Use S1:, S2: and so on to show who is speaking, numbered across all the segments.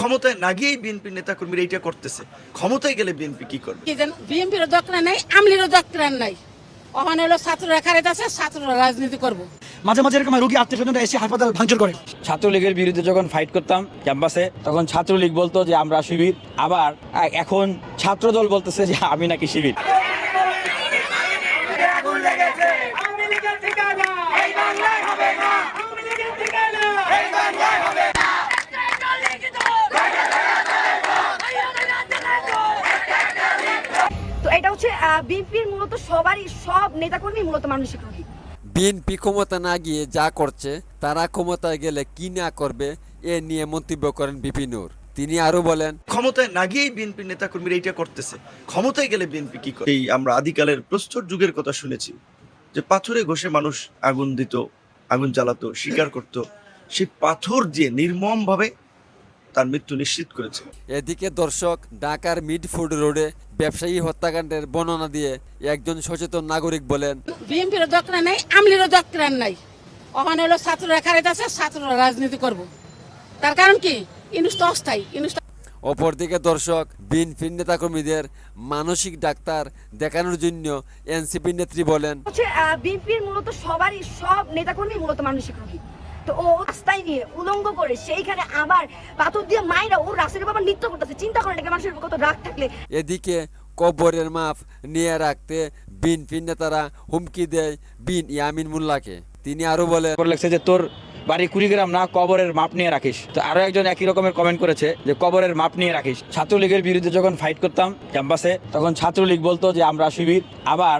S1: ক্ষমতায় না গিয়েই বিএনপির নেতাকর্মীরা এইটা করতেছে। ক্ষমতায় গেলে বিএনপি কি করবে?
S2: বিএনপির দরকার নাই আমলিরও দরকার নাই। ওখানে হলো ছাত্ররা খারেজ আছে ছাত্ররা রাজনীতি করব।
S3: মাঝে মাঝে এরকম রোগী আত্মীয় স্বজনরা এসে হাসপাতাল ভাঙচুর করে।
S4: ছাত্রলীগের বিরুদ্ধে যখন ফাইট করতাম ক্যাম্পাসে তখন ছাত্রলীগ বলতো যে আমরা শিবির। আবার এখন ছাত্রদল বলতেছে যে আমি নাকি শিবির।
S5: আওয়ামী লীগের ঠিকানা এই বাংলায় হবে না। আওয়ামী লীগের ঠিকানা এই বাংলায় হবে না
S6: তো এটা হচ্ছে বিএনপির মূলত সবারই সব নেতাকর্মী মূলত মানসিক রোগী।
S7: বিএনপি ক্ষমতা না গিয়ে যা করছে তারা ক্ষমতায় গেলে কি না করবে এ নিয়ে মন্তব্য করেন বিপিনুর তিনি আরও বলেন
S1: ক্ষমতায় না গিয়েই বিএনপির নেতাকর্মীরা এইটা করতেছে। ক্ষমতায় গেলে বিএনপি কি করে? এই আমরা আদিকালের প্রস্তর যুগের কথা শুনেছি যে পাথরে ঘষে মানুষ আগুন দিত আগুন জ্বালাতো শিকার করত। সেই পাথর দিয়ে নির্মম ভাবে তার মৃত্যু নিশ্চিত করেছে।
S7: এদিকে দর্শক ঢাকার মিডফুড রোডে ব্যবসায়ী হত্যাকাণ্ডের বর্ণনা দিয়ে একজন সচেতন নাগরিক বলেন
S2: বিএনপির দরকার নাই আমলিরও দরকার নাই। ওখানে হলো ছাত্ররা খারেজ আছে ছাত্ররা রাজনীতি করব। তার কারণ কি? ইনুস তো অস্থায়ী ইনুস তো
S7: অপরদিকে দর্শক বিএনপির নেতাকর্মীদের মানসিক ডাক্তার দেখানোর জন্য এনসিপি নেত্রী বলেন
S6: বিএনপির মূলত সবারই সব নেতাকর্মী মূলত মানসিক রোগী। তো ও রাস্তায় নিয়ে উলঙ্গ করে সেইখানে আবার পাথর দিয়ে রাস্তার বাবা নৃত্য করতেছে। চিন্তা করেন এটা মানুষের কত রাগ থাকলে।
S7: এদিকে কবরের মাপ নিয়ে রাখতে বিএনপির নেতারা হুমকি দেয় বিন ইয়ামিন মোল্লাকে। তিনি আরও
S4: বলে লেগছে যে তোর বাড়ি কুড়িগ্রাম না কবরের মাপ নিয়ে রাখিস। তো আরও একজন একই রকমের কমেন্ট করেছে যে কবরের মাপ নিয়ে রাখিস। ছাত্রলীগের বিরুদ্ধে যখন ফাইট করতাম ক্যাম্পাসে তখন ছাত্রলীগ বলতো যে আমরা শিবির। আবার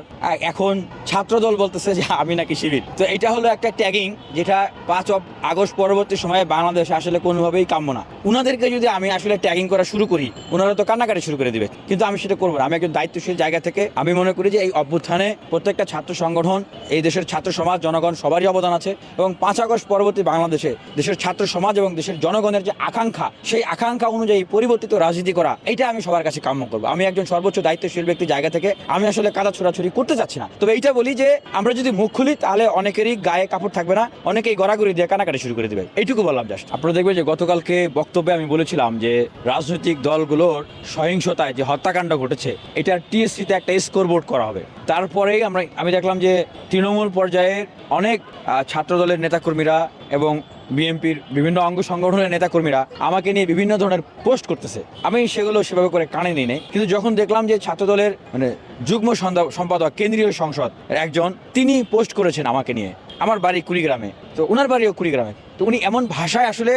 S4: এখন ছাত্রদল বলতেছে যে আমি নাকি শিবির। তো এটা হলো একটা ট্যাগিং যেটা পাঁচ আগস্ট পরবর্তী সময়ে বাংলাদেশে আসলে কোনোভাবেই কাম্য না। উনাদেরকে যদি আমি আসলে ট্যাগিং করা শুরু করি ওনারা তো কান্নাকাটি শুরু করে দিবে। কিন্তু আমি সেটা করব না। আমি একজন দায়িত্বশীল জায়গা থেকে আমি মনে করি যে এই অভ্যুত্থানে প্রত্যেকটা ছাত্র সংগঠন, এই দেশের ছাত্র সমাজ, জনগণ সবারই অবদান আছে এবং পাঁচ আগস্ট পরবর্তী বাংলাদেশে দেশের ছাত্র সমাজ এবং দেশের জনগণের যে আকাঙ্ক্ষা, সেই আকাঙ্ক্ষা অনুযায়ী পরিবর্তিত রাজনীতি করা, এটা আমি সবার কাছে কাম্য করব। আমি একজন সর্বোচ্চ দায়িত্বশীল ব্যক্তি জায়গা থেকে, আমি আসলে কাদা ছোড়াছুরি করতে চাচ্ছি না। তবে এইটা বলি যে, আমরা যদি মুখ খুলি, তাহলে অনেকেরই গায়ে কাপড় থাকবে না, অনেকেই গড়াগড়ি দিয়ে কানাকাটি শুরু করে দেবে। এইটুকু বললাম জাস্ট আপনারা দেখবেন যে, গতকালকে বক্তব্যে আমি বলেছিলাম যে, রাজনৈতিক দলগুলোর সহিংসতায় যে হত্যাকাণ্ড ঘটেছে এটার টিএসসিতে একটা স্কোর বোর্ড করা হবে। তারপরেই আমরা, আমি দেখলাম যে, তৃণমূল পর্যায়ের অনেক ছাত্র দলের নেতাকর্মীরা এবং বিএনপির বিভিন্ন অঙ্গ সংগঠনের নেতাকর্মীরা আমাকে নিয়ে বিভিন্ন ধরনের পোস্ট করতেছে। আমি সেগুলো সেভাবে করে কানে নিই নাই। কিন্তু যখন দেখলাম যে ছাত্রদলের মানে যুগ্ম সম্পাদক, কেন্দ্রীয় সংসদ একজন, তিনি পোস্ট করেছেন আমাকে নিয়ে। আমার বাড়ি কুড়িগ্রামে। তো ওনার বাড়িও কুড়িগ্রামে। তো উনি এমন ভাষায় আসলে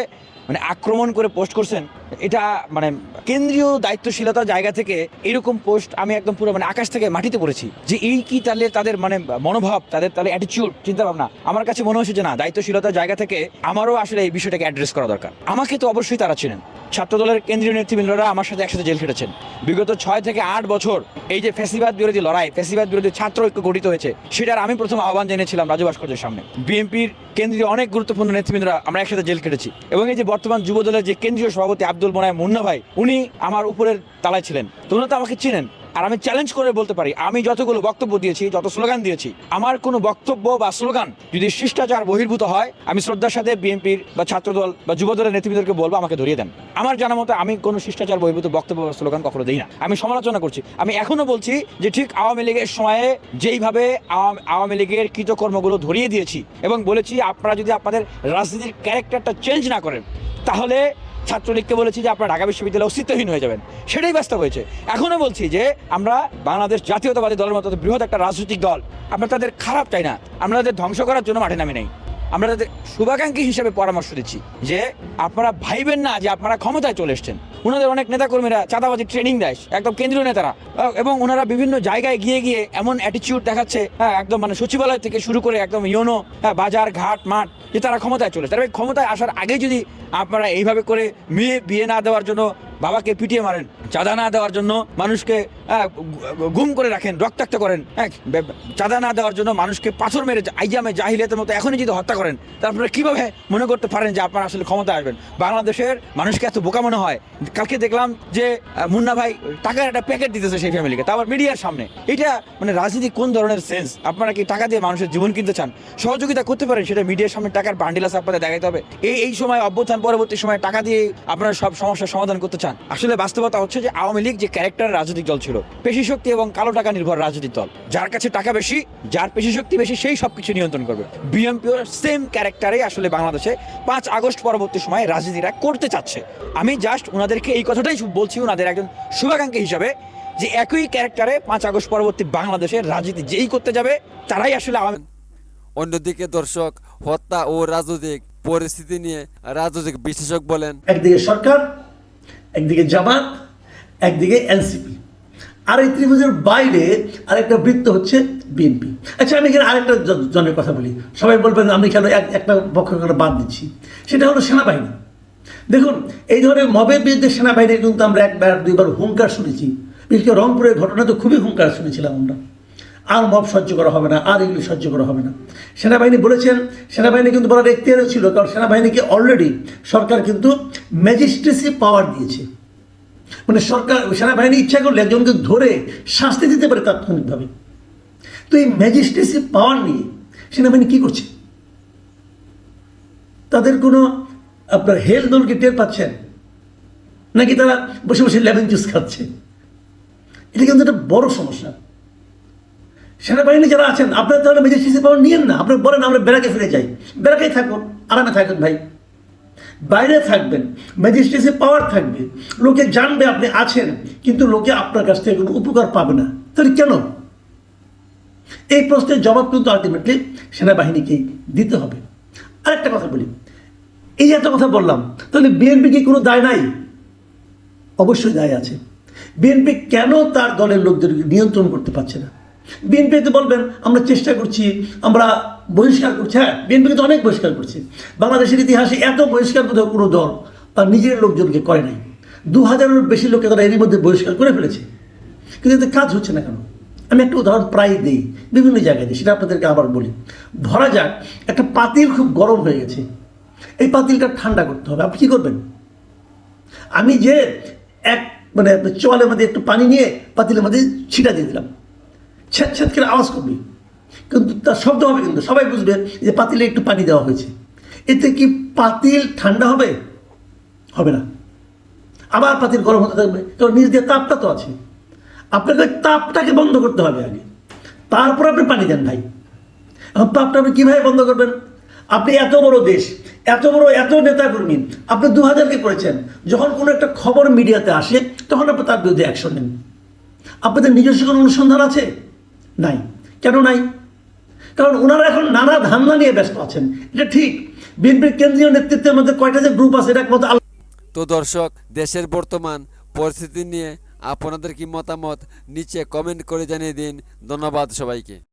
S4: মানে আক্রমণ করে পোস্ট করছেন, এটা মানে কেন্দ্রীয় দায়িত্বশীলতার জায়গা থেকে এরকম পোস্ট আমি একদম পুরো মানে আকাশ থেকে মাটিতে পড়েছি যে এই কি তাহলে তাদের মানে মনোভাব, তাদের তাহলে অ্যাটিটিউড চিন্তা ভাবনা আমার কাছে মনে হচ্ছে যে না দায়িত্বশীলতার জায়গা থেকে আমারও আসলে এই বিষয়টাকে অ্যাড্রেস করা দরকার। আমাকে তো অবশ্যই তারা ছিলেন ছাত্রদলের কেন্দ্রীয় নেতৃবৃন্দরা আমার সাথে একসাথে জেল খেটেছেন। বিগত ছয় থেকে আট বছর এই যে ফেসিবাদ বিরোধী লড়াই ফেসিবাদ বিরোধী ছাত্র ঐক্য গঠিত হয়েছে, সেটার আমি প্রথম আহ্বান জেনেছিলাম রাজু ভাস্কর্যের সামনে। বিএনপির কেন্দ্রীয় অনেক গুরুত্বপূর্ণ নেতৃবৃন্দরা আমরা একসাথে জেল কেটেছি। এবং এই যে বর্তমান যুব দলের যে কেন্দ্রীয় সভাপতি আব্দুল মোনায় মুন্না ভাই, উনি আমার উপরের তালায় ছিলেন। তোমরা তো আমাকে চিনেন। আর আমি চ্যালেঞ্জ করে বলতে পারি, আমি যতগুলো বক্তব্য দিয়েছি, যত স্লোগান দিয়েছি, আমার কোনো বক্তব্য বা স্লোগান যদি শিষ্টাচার বহির্ভূত হয়, আমি শ্রদ্ধার সাথে বিএনপির বা ছাত্রদল বা যুবদলের নেতৃবৃন্দকে বলব, আমাকে ধরিয়ে দেন। আমার জানা মতো, আমি কোনো শিষ্টাচার বহির্ভূত বক্তব্য বা স্লোগান কখনো দিই না। আমি সমালোচনা করছি। আমি এখনও বলছি যে ঠিক আওয়ামী লীগের সময়ে যেইভাবে আওয়ামী লীগের কৃতকর্মগুলো ধরিয়ে দিয়েছি এবং বলেছি, আপনারা যদি আপনাদের রাজনীতির ক্যারেক্টারটা চেঞ্জ না করেন, তাহলে ছাত্রলীগকে বলেছি যে আপনারা ঢাকা বিশ্ববিদ্যালয় অস্তিত্বহীন হয়ে যাবেন, সেটাই ব্যস্ত হয়েছে। এখনও বলছি যে আমরা বাংলাদেশ জাতীয়তাবাদী দলের মতো বৃহৎ একটা রাজনৈতিক দল, আমরা তাদের খারাপ চাই না, আমরা তাদের ধ্বংস করার জন্য মাঠে নামে নেই। আমরা তাদের শুভাকাঙ্ক্ষী হিসেবে পরামর্শ দিচ্ছি যে আপনারা ভাইবেন না যে আপনারা ক্ষমতায় চলে এসছেন। ওনাদের অনেক নেতাকর্মীরা চাঁদাবাজি ট্রেনিং দেয়, একদম কেন্দ্রীয় নেতারা। এবং ওনারা বিভিন্ন জায়গায় গিয়ে গিয়ে এমন অ্যাটিচিউড দেখাচ্ছে হ্যাঁ একদম মানে সচিবালয় থেকে শুরু করে একদম ইয়োনো হ্যাঁ বাজার, ঘাট, মাঠ, যে তারা ক্ষমতায় চলে তারা ক্ষমতায় আসার আগে যদি আপনারা এইভাবে করে মেয়ে বিয়ে না দেওয়ার জন্য বাবাকে পিটিয়ে মারেন চাঁদা না দেওয়ার জন্য মানুষকে আহ, গুম করে রাখেন রক্তাক্ত করেন হ্যাঁ চাঁদা না দেওয়ার জন্য মানুষকে পাথর মেরে আইজামে জাহিলিয়াতের মতো এখনই যদি হত্যা করেন তারপরে কীভাবে মনে করতে পারেন যে আপনারা আসলে ক্ষমতা আসবেন? বাংলাদেশের মানুষকে এত বোকা মনে হয়। কালকে দেখলাম যে মুন্না ভাই টাকার একটা প্যাকেট দিতেছে সেই ফ্যামিলিকে তারপর মিডিয়ার সামনে। এটা মানে রাজনীতি কোন ধরনের সেন্স আপনারা কি টাকা দিয়ে মানুষের জীবন কিনতে চান? সহযোগিতা করতে পারেন সেটা মিডিয়ার সামনে টাকার বান্ডিল আছে আপনাদের দেখাইতে হবে। এই এই সময় অভ্যুত্থান পরবর্তী সময় টাকা দিয়ে আপনারা সব সমস্যার সমাধান করতে চান? আসলে বাস্তবতা হচ্ছে যে আওয়ামী লীগ যে ক্যারেক্টার রাজনৈতিক দল ছিল পেশি শক্তি এবং কালো টাকা নির্ভর রাজনৈতিক দল। যার কাছে টাকা বেশি যার পেশি শক্তি বেশি সেই সব কিছু নিয়ন্ত্রণ করবে। বিএনপিও সেম ক্যারেক্টারে আসলে বাংলাদেশে পাঁচ আগস্ট পরবর্তী সময়ে রাজনীতিরা করতে চাচ্ছে। আমি জাস্ট ওনাদেরকে এই কথাটাই বলছি ওনাদের একজন শুভাকাঙ্ক্ষী হিসাবে যে একই ক্যারেক্টারে পাঁচ আগস্ট পরবর্তী বাংলাদেশের রাজনীতি যেই করতে যাবে তারাই আসলে আওয়ামী
S7: অন্যদিকে দর্শক হত্যা ও রাজনৈতিক পরিস্থিতি নিয়ে রাজনৈতিক বিশ্লেষক বলেন
S8: একদিকে সরকার একদিকে জামাত, একদিকে এনসিপি। আর এই ত্রিভুজের বাইরে আরেকটা বৃত্ত হচ্ছে বিএনপি। আচ্ছা আমি এখানে আরেকটা জনের কথা বলি। সবাই বলবেন, আমি কেন এক একটা পক্ষ করে বাদ দিচ্ছি? সেটা হলো সেনাবাহিনী। দেখুন, এই ধরনের মবের বিরুদ্ধে সেনাবাহিনীর কিন্তু আমরা একবার, দুইবার হুঙ্কার শুনেছি। বিশেষ করে রংপুরের ঘটনা তো খুবই হুঙ্কার শুনেছিলাম আমরা। আর মব সহ্য করা হবে না, আর এগুলি সহ্য করা হবে না। সেনাবাহিনী বলেছেন, সেনাবাহিনী কিন্তু বলার এখতিয়ারও ছিল, কারণ সেনাবাহিনীকে অলরেডি সরকার কিন্তু ম্যাজিস্ট্রেসি পাওয়ার দিয়েছে। মানে সরকার, সেনাবাহিনী ইচ্ছা করলে একজনকে ধরে শাস্তি দিতে পারে তাৎক্ষণিকভাবে। তো এই ম্যাজিস্ট্রেসি পাওয়ার নিয়ে সেনাবাহিনী কী করছে? তাদের কোনো আপনার হেল দলকে টের পাচ্ছেন? নাকি তারা বসে বসে লেমন জুস খাচ্ছে? এটা কিন্তু একটা বড় সমস্যা। সেনাবাহিনী যারা আছেন, আপনারা তাহলে ম্যাজিস্ট্রেসি পাওয়ার নিয়েন না। আপনি বলেন আমরা বেড়াকে ফিরে যাই। বেড়াকেই থাকুন, আরামে থাকুন ভাই। বাইরে থাকবেন ম্যাজিস্ট্রেসি পাওয়ার থাকবে। লোকে জানবে আপনি আছেন, কিন্তু লোকে আপনার কাছ থেকে কোনো উপকার পাবে না। তাহলে কেন? এই প্রশ্নের জবাব কিন্তু আলটিমেটলি সেনাবাহিনীকে দিতে হবে। আরেকটা কথা বলি। এই এত কথা বললাম, তাহলে বিএনপি কি কোনো দায় নাই? অবশ্যই দায় আছে। বিএনপি কেন তার দলের লোকদেরকে নিয়ন্ত্রণ করতে পারছে না? বিএনপি তো বলবেন, আমরা চেষ্টা করছি, আমরা বহিষ্কার করছি। হ্যাঁ বিএনপি কিন্তু অনেক বহিষ্কার করছে। বাংলাদেশের ইতিহাসে এত বহিষ্কার বোধহয় কোনো দল তার নিজের লোকজনকে করে নাই। দু হাজারের বেশি লোককে তারা এরই মধ্যে বহিষ্কার করে ফেলেছে। কিন্তু এতে কাজ হচ্ছে না কেন? আমি একটা উদাহরণ প্রায় দিই, বিভিন্ন জায়গায় দিই, সেটা আপনাদেরকে আবার বলি। ধরা যাক, একটা পাতিল খুব গরম হয়ে গেছে। এই পাতিলটা ঠান্ডা করতে হবে। আপনি কী করবেন? আমি যে এক মানে চোয়ালের মধ্যে একটু পানি নিয়ে পাতিলের মধ্যে ছিটা দিয়ে দিলাম। ছ্যাঁত ছ্যাঁত করে আওয়াজ করবে। কিন্তু তার শব্দ হবে কিন্তু, সবাই বুঝবে যে পাতিলে একটু পানি দেওয়া হয়েছে। এতে কি পাতিল ঠান্ডা হবে? হবে না। আবার পাতিল গরম হতে থাকবে। কারণ নিজ দিয়ে তাপটা তো আছে। আপনাকে তাপটাকে বন্ধ করতে হবে আগে। তারপর আপনি পানি দেন ভাই। এখন তাপটা আপনি কীভাবে বন্ধ করবেন? আপনি এত বড় দেশ, এত বড়, এত নেতাকর্মী, আপনি দু হাজারকে করেছেন। যখন কোনো একটা খবর মিডিয়াতে আসে, তখন আপনি তার বিরুদ্ধে অ্যাকশন নেন। আপনাদের নিজস্ব কোনো অনুসন্ধান আছে? নাই। কেন নাই? কারণ ওনারা এখন নানা ধান্দা নিয়ে ব্যস্ত আছেন। এটা ঠিক। বিএনপির কেন্দ্রীয় নেতৃত্বের মধ্যে কয়টা যে গ্রুপ আছে, এটা একমাত্র
S7: তো দর্শক, দেশের বর্তমান পরিস্থিতি নিয়ে আপনাদের কি মতামত, নিচে কমেন্ট করে জানিয়ে দিন। ধন্যবাদ সবাইকে।